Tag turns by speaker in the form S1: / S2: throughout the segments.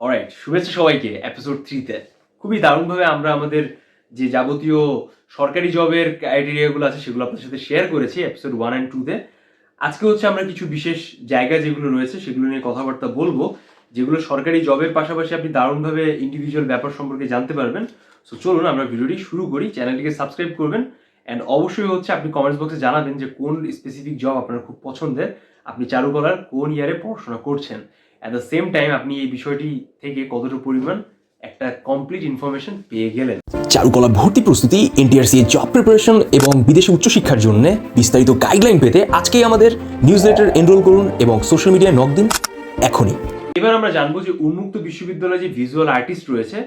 S1: Alright শুভেচ্ছা সবাইকে episode থ্রিতে খুবই দারুণভাবে আমরা আমাদের যে যাবতীয় সরকারি জবের ক্রাইটেরিয়াগুলো আছে, সেগুলো আপনাদের সাথে শেয়ার করেছি এপিসোড ওয়ান অ্যান্ড টুতে আজকে হচ্ছে আমরা কিছু বিশেষ জায়গা যেগুলো রয়েছে, সেগুলো নিয়ে কথাবার্তা বলব, যেগুলো সরকারি জবের পাশাপাশি আপনি দারুণভাবে ইন্ডিভিজুয়াল ব্যাপার সম্পর্কে জানতে পারবেন। সো চলুন, আমরা ভিডিওটি শুরু করি চ্যানেলটিকে সাবস্ক্রাইব করবেন অ্যান্ড অবশ্যই হচ্ছে আপনি কমেন্টস বক্সে জানাবেন যে কোন স্পেসিফিক জব আপনার খুব পছন্দের, আপনি চারুকলার কোন ইয়ারে পড়াশোনা করছেন। অ্যাট দ্য সেম টাইম আপনি এই বিষয়টি থেকে কতটুকু পরিমাণ একটা কমপ্লিট ইনফরমেশন পেয়ে গেলেন?
S2: চারুকলা ভর্তি প্রস্তুতি এনটিআরসি জব প্রিপারেশন এবং বিদেশে উচ্চশিক্ষার জন্য বিস্তারিত গাইডলাইন পেতে আজকেই আমাদের নিউজ লেটার এনরোল করুন এবং সোশ্যাল মিডিয়ায় নক দিন এখনই।
S1: এবার আমরা জানব যে উন্মুক্ত বিশ্ববিদ্যালয়ে যে ভিজুয়াল আর্টিস্ট রয়েছে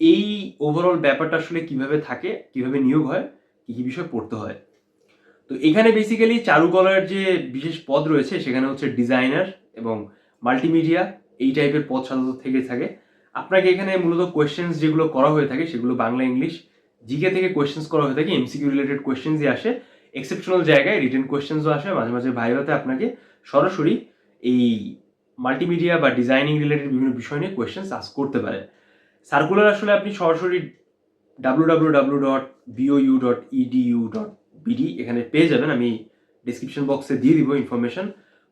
S1: এই ওভারঅল ব্যাপারটা আসলে কীভাবে থাকে কীভাবে নিয়োগ হয় কি কি বিষয় পড়তে হয়? তো এখানে বেসিক্যালি চারুকলার যে বিশেষ পদ রয়েছে সেখানে হচ্ছে ডিজাইনার এবং মাল্টিমিডিয়া এই টাইপের পদ সাধারণত থেকে থাকে। আপনাকে এখানে মূলত কোয়েশ্চেন্স যেগুলো করা হয়ে থাকে সেগুলো বাংলা ইংলিশ জিকে থেকে কোয়েশ্চেন্স করা হয়ে থাকে এমসিকিউ রিলেটেড কোয়েশ্চেন্সই আসে। এক্সেপশনাল জায়গায় রিটেন কোয়েশ্চেন্সও আসে। মাঝে মাঝে ভাইভাতে আপনাকে সরাসরি এই মাল্টিমিডিয়া বা ডিজাইনিং রিলেটেড বিভিন্ন বিষয় নিয়ে কোয়েশ্চেন্স আস করতে পারে। সার্কুলার আসলে আপনি সরাসরি W W W dot BOU dot EDU dot BD এখানে পেয়ে যাবেন। আমি ডিসক্রিপশন বক্সে দিয়ে দিব ইনফরমেশন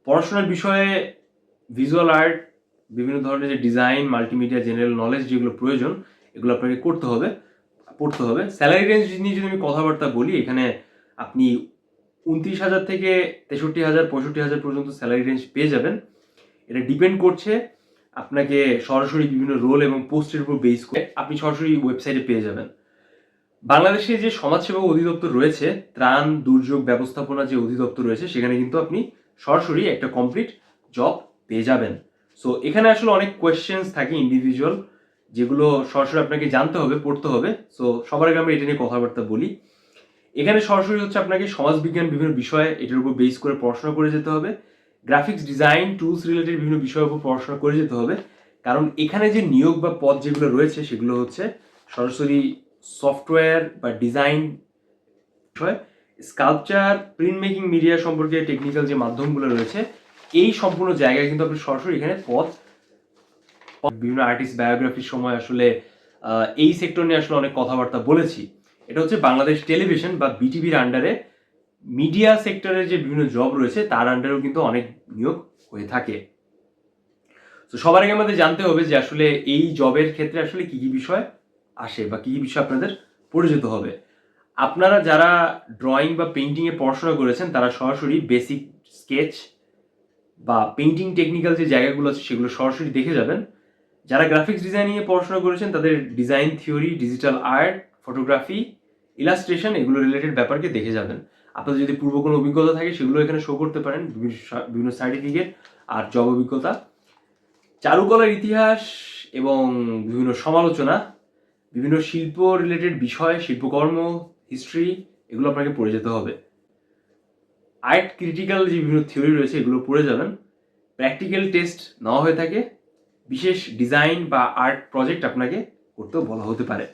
S1: পড়াশোনার বিষয়ে ভিজুয়াল আর্ট বিভিন্ন ধরনের যে ডিজাইন মাল্টিমিডিয়া জেনারেল নলেজ যেগুলো প্রয়োজন, এগুলো আপনাকে করতে হবে, পড়তে হবে। স্যালারি রেঞ্জ নিয়ে যদি আমি কথাবার্তা বলি, এখানে আপনি উনত্রিশ হাজার থেকে তেষট্টি হাজার, পঁয়ষট্টি হাজার পর্যন্ত স্যালারি রেঞ্জ পেয়ে যাবেন। এটা ডিপেন্ড করছে আপনাকে সরাসরি বিভিন্ন রোল এবং পোস্টের উপর বেস করে আপনি সরাসরি ওয়েবসাইটে পেয়ে যাবেন। বাংলাদেশে যে সমাজসেবা অধিদপ্তর রয়েছে, ত্রাণ, দুর্যোগ, ব্যবস্থাপনা যে অধিদপ্তর রয়েছে, সেখানে কিন্তু আপনি সরাসরি একটা কমপ্লিট জব পেয়ে যাবেন। সো এখানে আসলে অনেক কোয়েশ্চেন্স থাকে ইন্ডিভিজুয়াল যেগুলো সরাসরি আপনাকে জানতে হবে, পড়তে হবে। সো সবার আগে আমরা এটা নিয়ে কথাবার্তা বলি। এখানে সরাসরি হচ্ছে আপনাকে সমাজবিজ্ঞান বিভিন্ন বিষয়ে এটার উপর বেস করে পড়াশোনা করে যেতে হবে। গ্রাফিক্স ডিজাইন টুলস রিলেটেড বিভিন্ন বিষয়ের উপর পড়াশোনা করে যেতে হবে। কারণ এখানে যে নিয়োগ বা পদ যেগুলো রয়েছে, সেগুলো হচ্ছে সরাসরি সফটওয়্যার বা ডিজাইন বিষয়। স্কাল্পচার প্রিন্ট মেকিং মিডিয়া সম্পর্কে টেকনিক্যাল যে মাধ্যমগুলো রয়েছে এই সম্পূর্ণ জায়গায় কিন্তু আপনি সরাসরি এখানে পথ বিভিন্ন আর্টিস্ট বায়োগ্রাফির সময় আসলে এই সেক্টর নিয়ে আসলে অনেক কথাবার্তা বলেছি। এটা হচ্ছে বাংলাদেশ টেলিভিশন বা বিটিভির আন্ডারে মিডিয়া সেক্টরের যে বিভিন্ন জব রয়েছে, তার আন্ডারেও কিন্তু অনেক নিয়োগ হয়ে থাকে। তো সবার আগে আমাদের জানতে হবে যে আসলে এই জবের ক্ষেত্রে আসলে কি কি বিষয় আসে বা কি কি বিষয় আপনাদের পরিচিত হবে। আপনারা যারা ড্রয়িং বা পেন্টিংয়ে পড়াশোনা করেছেন, তারা সরাসরি বেসিক স্কেচ বা পেন্টিং টেকনিক্যাল যে জায়গাগুলো আছে সেগুলো সরাসরি দেখে যাবেন। যারা গ্রাফিক্স ডিজাইনিংয়ে পড়াশোনা করেছেন, তাদের design theory digital art photography illustration এগুলো রিলেটেড ব্যাপারকে দেখে যাবেন। আপনাদের যদি পূর্ব কোনো অভিজ্ঞতা থাকে, সেগুলো এখানে শো করতে পারেন বিভিন্ন সার্টিফিকেট আর জব অভিজ্ঞতা। চারুকলার ইতিহাস এবং বিভিন্ন সমালোচনা, বিভিন্ন শিল্প রিলেটেড বিষয়, শিল্পকর্ম হিস্ট্রি এগুলো আপনাকে পড়ে যেতে হবে। আর্ট ক্রিটিক্যাল যে বিভিন্ন থিওরি রয়েছে, এগুলো পড়ে যাবেন। প্র্যাকটিক্যাল টেস্ট নেওয়া হয়ে থাকে। বিশেষ ডিজাইন বা আর্ট প্রজেক্ট আপনাকে করতেও বলা হতে পারে।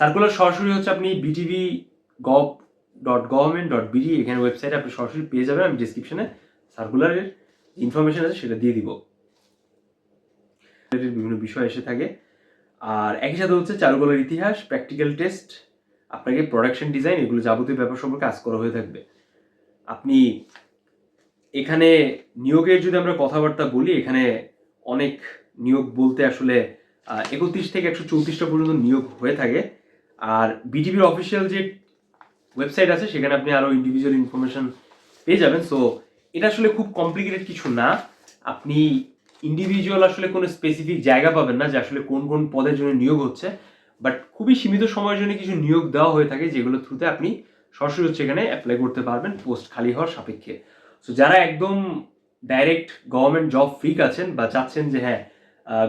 S1: সার্কুলার সরাসরি হচ্ছে আপনি BTV gov dot government dot BD এখানে ওয়েবসাইটে আপনি সরাসরি পেয়ে যাবেন। আমি ডিসক্রিপশনে সার্কুলারের ইনফরমেশন আছে, সেটা দিয়ে দিব। বিভিন্ন বিষয় এসে থাকে। আর একই সাথে হচ্ছে চারুকলার ইতিহাস প্র্যাকটিক্যাল টেস্ট আপনাকে প্রোডাকশন ডিজাইন এগুলো যাবতীয় ব্যাপার সম্পর্কে আজ করা হয়ে থাকবে। আপনি এখানে নিয়োগের যদি আমরা কথাবার্তা বলি, এখানে অনেক নিয়োগ বলতে আসলে একত্রিশ থেকে একশো চৌত্রিশটা পর্যন্ত নিয়োগ হয়ে থাকে। আর বিটিভির অফিসিয়াল যে ওয়েবসাইট আছে, সেখানে আপনি আরও ইন্ডিভিজুয়াল ইনফরমেশন পেয়ে যাবেন। সো এটা আসলে খুব কমপ্লিকেটেড কিছু না। আপনি ইন্ডিভিজুয়াল আসলে কোনো স্পেসিফিক জায়গা পাবেন না যে আসলে কোন কোন পদের জন্য নিয়োগ হচ্ছে। বাট খুবই সীমিত সময়ের জন্য কিছু নিয়োগ দেওয়া হয়ে থাকে, যেগুলো থ্রুতে আপনি সরাসরি হচ্ছে এখানে অ্যাপ্লাই করতে পারবেন পোস্ট খালি হওয়ার সাপেক্ষে। সো যারা একদম ডাইরেক্ট গভর্নমেন্ট জব ফ্রিক আছেন বা চাচ্ছেন যে হ্যাঁ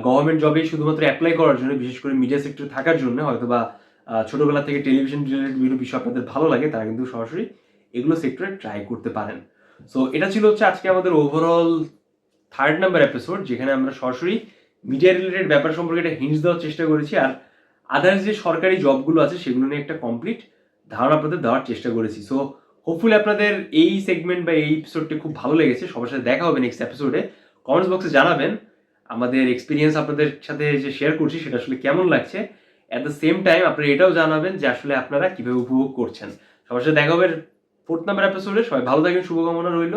S1: গভর্নমেন্ট জবেই শুধুমাত্র অ্যাপ্লাই করার জন্য, বিশেষ করে মিডিয়া সেক্টরে থাকার জন্য হয়তো বা ছোটোবেলা থেকে টেলিভিশন রিলেটেড বিভিন্ন বিষয় আপনাদের ভালো লাগে, তারা কিন্তু সরাসরি এগুলো সেক্টরে ট্রাই করতে পারেন। সো এটা ছিল হচ্ছে আজকে আমাদের ওভারঅল থার্ড নাম্বার এপিসোড যেখানে আমরা সরাসরি মিডিয়া রিলেটেড ব্যাপার সম্পর্কে একটা হিন্টস দেওয়ার চেষ্টা করেছি। আর আদার্স যে সরকারি জবগুলো আছে, সেগুলো নিয়ে একটা কমপ্লিট ধারণা আপনাদের দেওয়ার চেষ্টা করেছি। সো হোপফুলি আপনাদের এই সেগমেন্ট বা এই এপিসোডটি খুব ভালো লেগেছে। সবার সাথে দেখা হবে নেক্সট এপিসোডে কমেন্টস বক্সে জানাবেন। আমাদের এক্সপিরিয়েন্স আপনাদের সাথে যে শেয়ার করছি, সেটা আসলে কেমন লাগছে? অ্যাট দ্য সেম টাইম আপনারা এটাও জানাবেন যে আসলে আপনারা কীভাবে উপভোগ করছেন। সবার সাথে দেখা হবে ফোর্থ নাম্বার এপিসোডে সবাই ভালো থাকবেন, শুভকামনা রইল।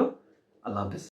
S1: আল্লাহ হাফেজ।